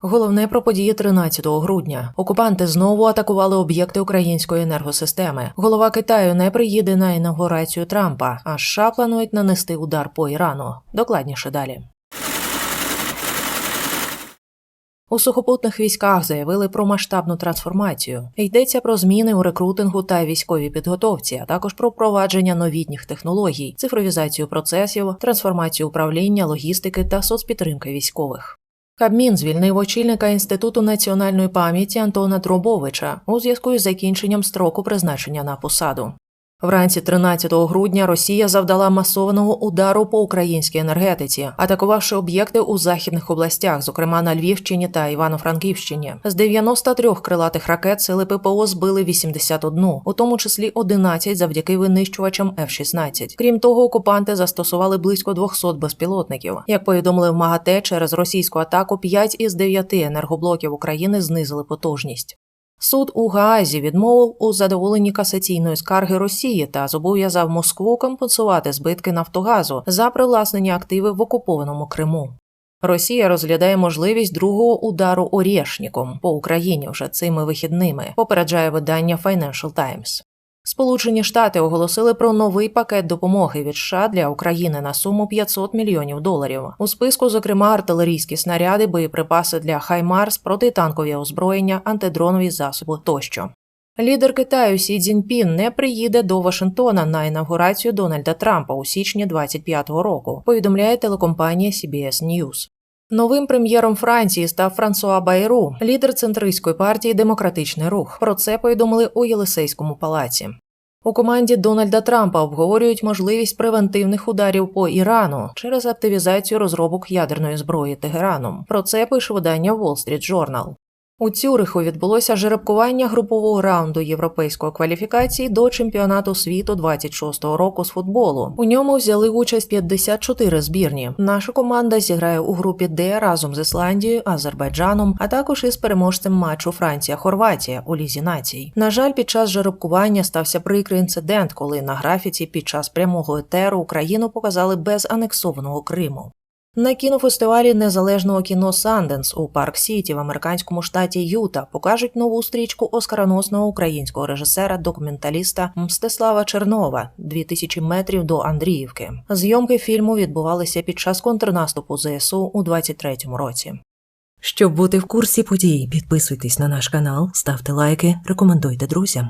Головне про події 13 грудня. Окупанти знову атакували об'єкти української енергосистеми. Голова Китаю не приїде на інаугурацію Трампа, а США планують нанести удар по Ірану. Докладніше далі. У сухопутних військах заявили про масштабну трансформацію. Йдеться про зміни у рекрутингу та військовій підготовці, а також про впровадження новітніх технологій, цифровізацію процесів, трансформацію управління, логістики та соцпідтримки військових. Кабмін звільнив очільника Інституту національної пам'яті Антона Дробовича у зв'язку із закінченням строку призначення на посаду. Вранці 13 грудня Росія завдала масованого удару по українській енергетиці, атакувавши об'єкти у західних областях, зокрема на Львівщині та Івано-Франківщині. З 93 крилатих ракет сили ППО збили 81, у тому числі 11 завдяки винищувачам F-16. Крім того, окупанти застосували близько 200 безпілотників. Як повідомили в МАГАТЕ, через російську атаку 5 із 9 енергоблоків України знизили потужність. Суд у Гаазі відмовив у задоволенні касаційної скарги Росії та зобов'язав Москву компенсувати збитки Нафтогазу за привласнення активів в окупованому Криму. Росія розглядає можливість другого удару орєшніком по Україні вже цими вихідними, попереджає видання Financial Times. Сполучені Штати оголосили про новий пакет допомоги від США для України на суму 500 мільйонів доларів. У списку, зокрема, артилерійські снаряди, боєприпаси для Хаймарс, протитанкові озброєння, антидронові засоби тощо. Лідер Китаю Сі Цзіньпін не приїде до Вашингтона на інавгурацію Дональда Трампа у січні 25-го року. Повідомляє телекомпанія CBS News. Новим прем'єром Франції став Франсуа Байру, лідер центристської партії Демократичний рух. Про це повідомили у Єлисейському палаці. У команді Дональда Трампа обговорюють можливість превентивних ударів по Ірану через активізацію розробок ядерної зброї Тегераном. Про це пише видання Wall Street Journal. У Цюриху відбулося жеребкування групового раунду європейської кваліфікації до чемпіонату світу 26-го року з футболу. У ньому взяли участь 54 збірні. Наша команда зіграє у групі Д разом з Ісландією, Азербайджаном, а також із переможцем матчу Франція-Хорватія у лізі націй. На жаль, під час жеребкування стався прикрий інцидент, коли на графіці під час прямого етеру Україну показали без анексованого Криму. На кінофестивалі незалежного кіно Санденс у Парк Сіті в американському штаті Юта покажуть нову стрічку оскароносного українського режисера-документаліста Мстислава Чернова «2000 метрів до Андріївки. Зйомки фільму відбувалися під час контрнаступу ЗСУ у 23-му році. Щоб бути в курсі подій, підписуйтесь на наш канал, ставте лайки, рекомендуйте друзям.